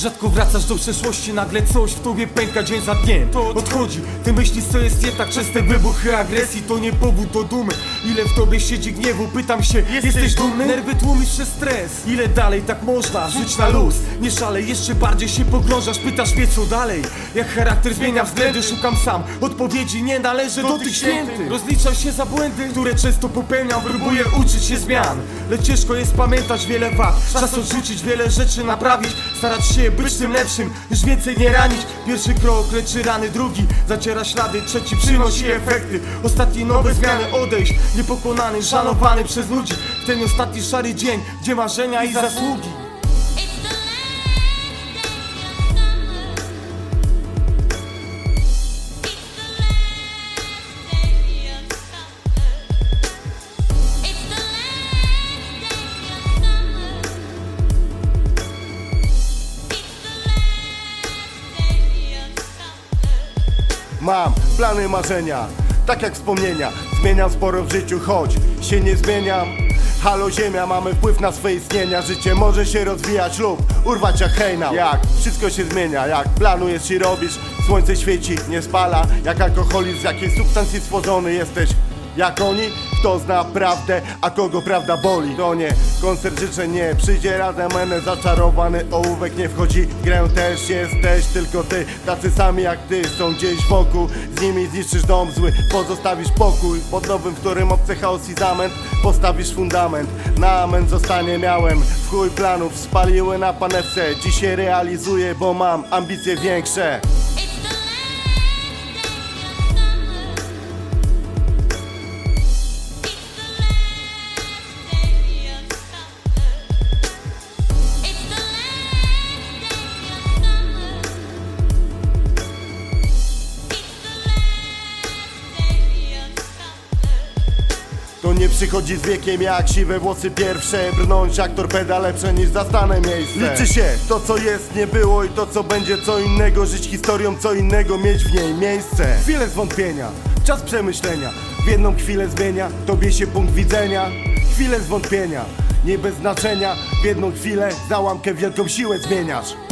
Rzadko wracasz do przeszłości, nagle coś w tobie pęka dzień za dniem. To odchodzi, ty myślisz co jest nie tak Częste wybuchy agresji. To nie powód do dumy. Ile w tobie siedzi gniewu, pytam się Jesteś dumny? Nerwy tłumisz przez stres. Ile dalej tak można, żyć na luz? Nie szalej, jeszcze bardziej się pogrążasz Pytasz mnie co dalej? Jak charakter zmienia względy, szukam sam. Odpowiedzi nie należy do tych świętych. Rozliczam się za błędy, które często popełniam. Próbuję uczyć się zmian. Lecz ciężko jest pamiętać wiele wad. Czas odrzucić, wiele rzeczy naprawić Starać się być tym lepszym, już więcej nie ranić. Pierwszy krok leczy rany, drugi zaciera ślady Trzeci przynosi efekty, ostatni nowe zmiany Odejść, niepokonany, szanowany przez ludzi. W ten ostatni szary dzień, gdzie marzenia i zasługi Mam plany, marzenia, tak jak wspomnienia Zmieniam sporo w życiu, choć się nie zmieniam. Halo ziemia, mamy wpływ na swe istnienia. Życie może się rozwijać lub urwać jak hejnał. Jak wszystko się zmienia, jak planujesz i robisz Słońce świeci, nie spala. Jak alkoholizm, z jakiej substancji stworzony jesteś jak oni? Kto zna prawdę, a kogo prawda boli? To nie koncert życzeń, nie przyjdzie razem Menę zaczarowany ołówek nie wchodzi w Grę. Też jesteś tylko ty Tacy sami jak ty są gdzieś wokół. Z nimi zniszczysz dom zły, pozostawisz pokój. Pod nowym, w którym obcy chaos i zamęt Postawisz fundament, na amen zostanie miałem W chuj planów spaliły na panewce. Dzisiaj realizuję, bo mam ambicje większe summer. To nie przychodzi z wiekiem jak siwe włosy pierwsze. Brnąć jak torpeda lepsze niż zastane miejsce. Liczy się to co jest, nie było i to co będzie co innego. Żyć historią, co innego, mieć w niej miejsce. Chwilę zwątpienia, czas przemyślenia. W jedną chwilę zmienia, tobie się punkt widzenia. Chwilę zwątpienia, nie bez znaczenia. W jedną chwilę załamkę wielką siłę zmieniasz